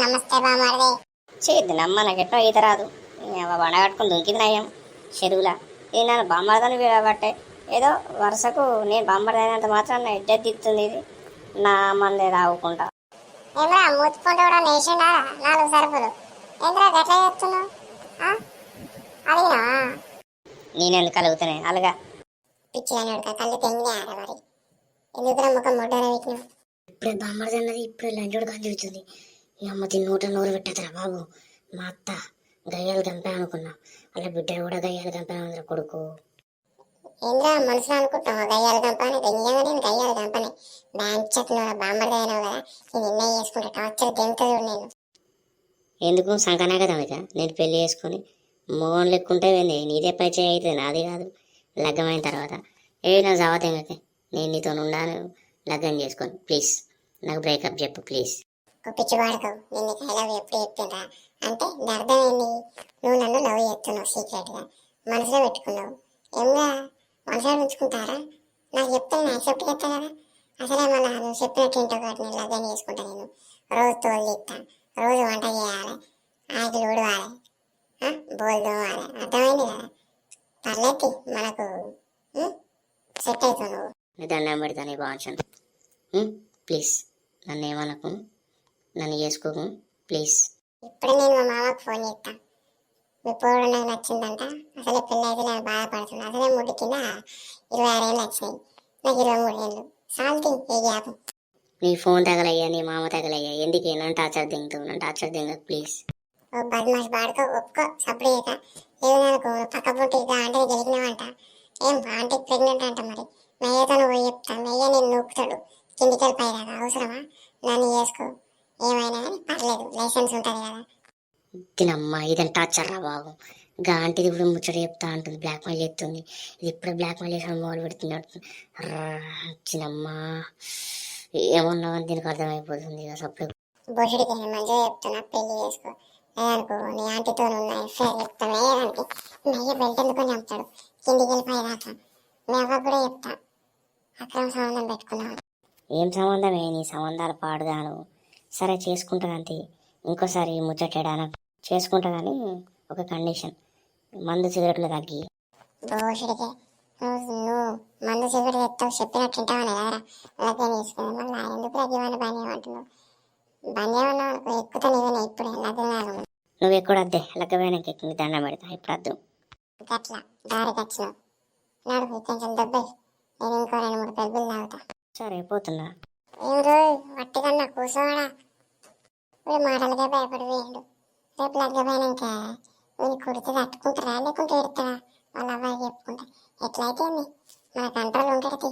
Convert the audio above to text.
నమస్తే బామర్ది. చేద్ది నమ్మ నాకెట్నో ఈత రాదు. బండ కట్టుకుని దుంకింది నయ్యం చెరువులా. ఇది నన్ను బామ్మర్దని పట్టే ఏదో వరుసకు నేను బామ్మర్దైనంత మాత్రం నా ఇడ్డెత్తి ఇస్తుంది ఇది. నా మందే తాగుకుంటా. ఏమరా మూతిపంట కూడా నేసిండా నాలుగు సరుకులు. ఏంద్రా గట్లా చెప్తున్నావు అడిగినా? నేనెందుకు కలుగుతానే అలాగా. పిచ్చి అని ఉడక కళ్ళు తెంగి ఆడ మరి. ఎందుకురా ముఖం పెట్టినావు ఇప్పుడే బామ్మర్ది అన్నది ఇప్పుడే లంచోడు కానీ చూస్తుంది ఈ అమ్మ నూట నూరు పెట్టదురా బాబు. మా అత్త గయ్యాలు కంపే అనుకున్నా. అలా బిడ్డ కూడా గయ్యాలు అందరూ కొడుకు. ఏంద్రా మనసులో అనుకుంటావు గయ్యాల కంపని నిజంగా నేను గయ్యాల చెక్ బామ్మర్ది అయినావు కదా. నేను నిన్న చేసుకుంటా టార్చర్ దెంగుతుంది నేను. ఎందుకు? సంకనా కదా ఇక నేను పెళ్ళి చేసుకొని మోహన్ లెక్కుంటే నీదే పై చేయి అవుతుంది. నాది కాదు. లగ్గమైన తర్వాత. ఏ నా జావత నేను నీతో ఉండాను లగ్గం చేసుకొని. ప్లీజ్ నాకు బ్రేకప్ చెప్పు ప్లీజ్. ఒక పిచ్చి వాడకవు నేను నీకు ఐ లవ్ ఎప్పుడు చెప్పిండ్రా అంటే దాని అర్థం ఏంది? నువ్వు నన్ను లవ్ చేస్తున్నావు సీక్రెట్గా మనసులో పెట్టుకున్నావు. ఏమరా మనసులో ఉంచుకుంటారా? నాకు చెప్తే నేను యాక్సెప్ట్ చేస్తా కదా అసలే మళ్ళీ నువ్వు చెప్పినట్టు ఇంటో కాబట్టి నేను లగ్గం చేసుకుంటా నేను. రోజు తోలు తీస్తా. రోజు వంట చేయాలి. ఆకులు ఊడవాలి. బోల్ తోవాలి అర్థమైంది కదా? పర్లేదు మనకు సెట్ అవుతావు నువ్వు దండం పెడతా నీ బాగుంచాను ప్లీజ్. నన్ను ఏమనకు? నన్ను చేసుకోకు ప్లీజ్. ఇప్పుడే నేను మా మామకు ఫోన్ చేస్తా. మీ పోడు నాకు నచ్చిందంట. అసలే పెళ్ళి అయితే నేను బాధపడుతున్నా. అసలే ముడ్డు కింద ఇరవై ఆరు ఏళ్ళు వచ్చినాయి. నాకు ఇరవై మూడు ఏళ్ళు. సాల్తి ఏ గ్యాప్? నీ ఫోన్ తగలయ్యా నీ మామ తగలయ్యా. ఎందుకు? నన్ను టార్చర్ దింగుతావు నన్ను టార్చర్ దింగకు ప్లీజ్. ఓ బద్మాష్ బాడుకో ఒప్పుకో చేయక ఏదో పక్క పుట్టి ఇక అంటే గెలిగినావంట. ఏం? ఆంటీ ప్రెగ్నెంట్ అంట మరి. మెయ్యతో నువ్వు పోయి చెప్తా. మెయ్య నేను నూకుతాడు. కిందికెళ్ళి పైదాకా. అవసరమా? నన్ను చేసుకో. ఏమైనా కానీ పర్లేదు లైసెన్స్ ఉంటుంది కదా. తినమ్మా ఇదంతా బాబు. గాంటిది ఇప్పుడు ముచ్చట చెప్తా అంటుంది బ్లాక్ మెయిల్ చేస్తుంది. ఇది ఇప్పుడు బ్లాక్ మెయిల్ చేసిన మొదలు పెడుతున్నాడు చిన్నమ్మా ఏమన్నావు అని దీనికి అర్థమైపోతుంది ఇక సప్పుడు. బొషుడికి మంచిగా చెప్తున్నా పెళ్ళి చేసుకో. లేదనుకో నీ ఆంటీతో ఉన్న ఎఫ్ఐఆర్ చెప్తాను వేయడానికి మెయ్య బెల్ట్ ఎందుకొని చంపుతాడు కిందికి వెళ్ళిపోయేదాకా మీ అవ్వ కూడా చెప్తా. అక్రమ సంబంధం పెట్టుకున్నావు? ఏం సంబంధమే నీ సంబంధాలు పాడుగాను సరే చేసుకుంటా అంతే ఇంకోసారి ముచ్చటేడాన చేసుకుంటా కానీ ఒక కండిషన్. మందు సిగరెట్లు తగ్గి. నువ్వు మందు సిగరెట్ తెస్తావు చెప్పినట్టు కదరా మళ్ళీ ఎందుకు బంద్ ఎక్కుతా నీవేనా ఇప్పుడే. నువ్వు ఎక్కడొద్దే. లగ్గవేనకి ఎక్కి దండం పెడతా. ఇప్పుడు వద్దు. గట్లా. దారికి వచ్చినావు నడుపు కొంచెం దెబ్బై నేను ఇంకో రెండు మూడు పెరుగులు తాగుతా. సరే పోతున్నా. ఏం రోజు? కూర్చోవాడా? ఇప్పుడు మాటలకే భయపడి వేయండు రేపు లగ్గపోయినాక వీళ్ళు కుడితే తట్టుకుంటారా లేకుంటే ఎడతారా వాళ్ళ అబ్బాయి చెప్పుకుంటా. ఎట్లయితే ఏంది మన కంట్రోల్ ఉంటుంది